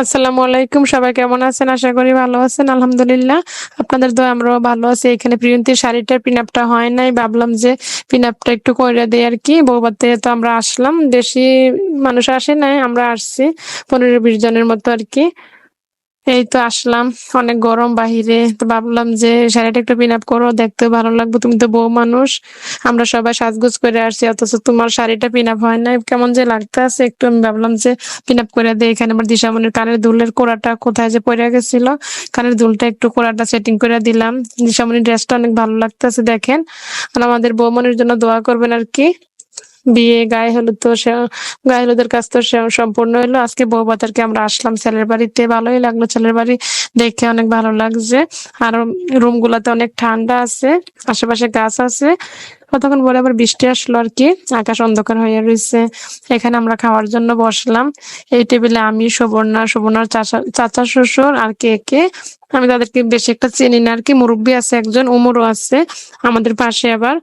আসসালামু আলাইকুম, সবাই কেমন আছেন? আশা করি ভালো আছেন, আলহামদুলিল্লাহ। আপনাদের দোয়া, আমরাও ভালো আছি। এখানে প্রিয়ন্তীর শাড়িটার পিনাপটা হয় নাই। ভাবলাম যে পিনাপটা একটু করে দেয় আর কি। বৌবাতে তো আমরা আসলাম। দেশি মানুষ আসে নাই, আমরা আসছি। পনেরো বিশ জনের মতো আর কি। এই তো আসলাম। অনেক গরম বাহিরে। তো ভাবলাম যে, শাড়িটা একটু পিন আপ করো দেখতে ভালো লাগবে। তুমি তো বউ মানুষ। আমরা সবাই সাজগোজ করে আসছি, অথচ তোমার শাড়িটা পিন আপ হয় না কেমন যে লাগতে আছে। একটু আমি ভাবলাম যে পিন আপ করে দিই। এখানে আমার দিশা দিশামণির কানের দুলের কোড়াটা কোথায় যে পড়ে গেছিল। কানের দুলটা একটু কোড়াটা সেটিং করে দিলাম। দিশা দিশামণির ড্রেসটা অনেক ভালো লাগতেছে, দেখেন। আর আমাদের বৌমনির জন্য দোয়া করবেন আর কি। বিয়ে, গায়ে হলুদ তো গায়ে হলুদের কাজ তো সে- সম্পূর্ণ হলো আজকে বউ বাজারকে আমরা আসলাম ছেলের বাড়িতে, ভালোই লাগল ছেলের বাড়ি। দেখে অনেক ভালো লাগছে। আর রুম গুলাতে অনেক ঠান্ডা আছে, আশেপাশে গাছ আছে। কতক্ষণ পরে আবার বৃষ্টি আসলো আর কি, আকাশ অন্ধকার হয়ে রয়েছে এখানে আমরা খাওয়ার জন্য বসলাম। এই টেবিলে আমি, সুবর্ণা, সুবর্ণার চাচা চাচা শ্বশুর আর কে কে। আমি তাদেরকে বেশি একটা চিনি না আর কি, মুরব্বী আছে একজন, উমরও আছে। আমাদের পাশে আবার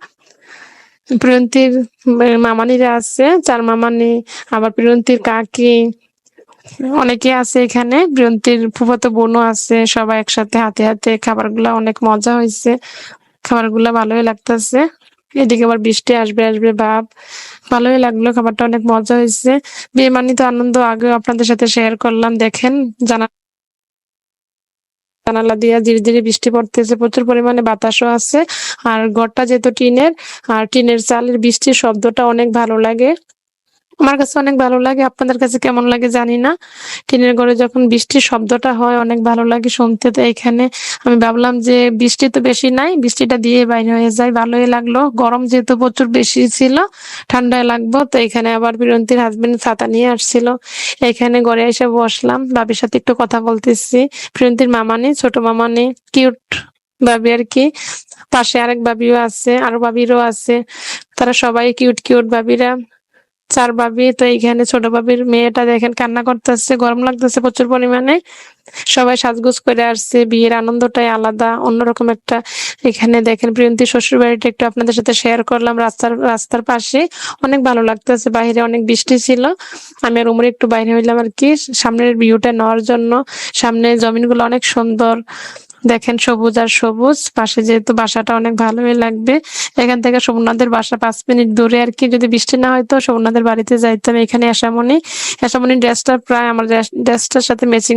প্রিয়ন্তীর মামানিরা আছে চার মামানি, আবার প্রিয়ন্তীর কাকি, অনেকে আছে এখানে প্রিয়ন্তীর ফুফাতো বোনও আছে, সবাই একসাথে হাতে হাতে খাবারগুলা অনেক মজা হয়েছে, খাবারগুলা ভালোই লাগতেছে, এদিকে আবার বৃষ্টি আসবে আসবে ভাব ভালোই লাগল, খাবারটা অনেক মজা হয়েছে বিয়ে মানি তো আনন্দ আগেও আপনাদের সাথে শেয়ার করলাম, দেখেন, জানা জানালা দিয়ে ধীরে ধীরে বৃষ্টি পড়তেছে, প্রচুর পরিমাণে বাতাসও আছে। আর ঘরটা যেহেতু টিনের, আর টিনের চালের বৃষ্টির শব্দটা অনেক ভালো লাগে। আমার কাছে অনেক ভালো লাগে। আপনাদের কাছে কেমন লাগে জানি না। টিনের ঘরে যখন বৃষ্টির শব্দটা হয়, অনেক ভালো লাগে শুনতে তো এখানে। আমি ভাবলাম যে বৃষ্টি তো বেশি নাই, বৃষ্টিটা দিয়ে বাইরে হয়ে যায়। ভালোই লাগল। গরম যেহেতু প্রচুর বেশি ছিল, ঠান্ডায় লাগবো, তো এখানে আবার বিরন্তির হাজবেন্ড ছাতা নিয়ে আসছিল। এখানে ঘরে এসে বসলাম। ভাবির সাথে একটু কথা বলতেছি। প্রিয়ন্তীর মামানি, ছোট মামানি কিউট ভাবি আর কি। পাশে আরেক ভাবিও আছে, আরও ভাবিরও আছে। তারা সবাই কিউট কিউট ভাবিরা। চার ভাবি, তো এইখানে ছোট ভাবির মেয়েটা দেখেন কান্না করতেছে, গরম লাগতেছে প্রচুর পরিমাণে। সবাই সাজগোজ করে আসছে, বিয়ের আনন্দটাই আলাদা, অন্যরকম একটা। এখানে দেখেন প্রিয়ন্তী শ্বশুর বাড়িটা একটু আপনাদের সাথে শেয়ার করলাম রাস্তার রাস্তার পাশে। অনেক ভালো লাগতেছে, বাইরে অনেক বৃষ্টি ছিল। আমি আর উমরে একটু বাইরে হইলাম আর কি, সামনের ভিউটা নেওয়ার জন্য। সামনে জমিনগুলো অনেক সুন্দর। দেখেন সবুজ আর সবুজ। পাশে যেহেতু বাসাটা অনেক ভালোই লাগবে, এখান থেকে সোমনাথের বাসা পাঁচ মিনিট দূরে আর কি। যদি বৃষ্টি না হয়তো সোমনাথের বাড়িতে যাইতাম এখানে আসামনি আসামনি ড্রেসটা প্রায় আমার ড্রেসটার সাথে ম্যাচিং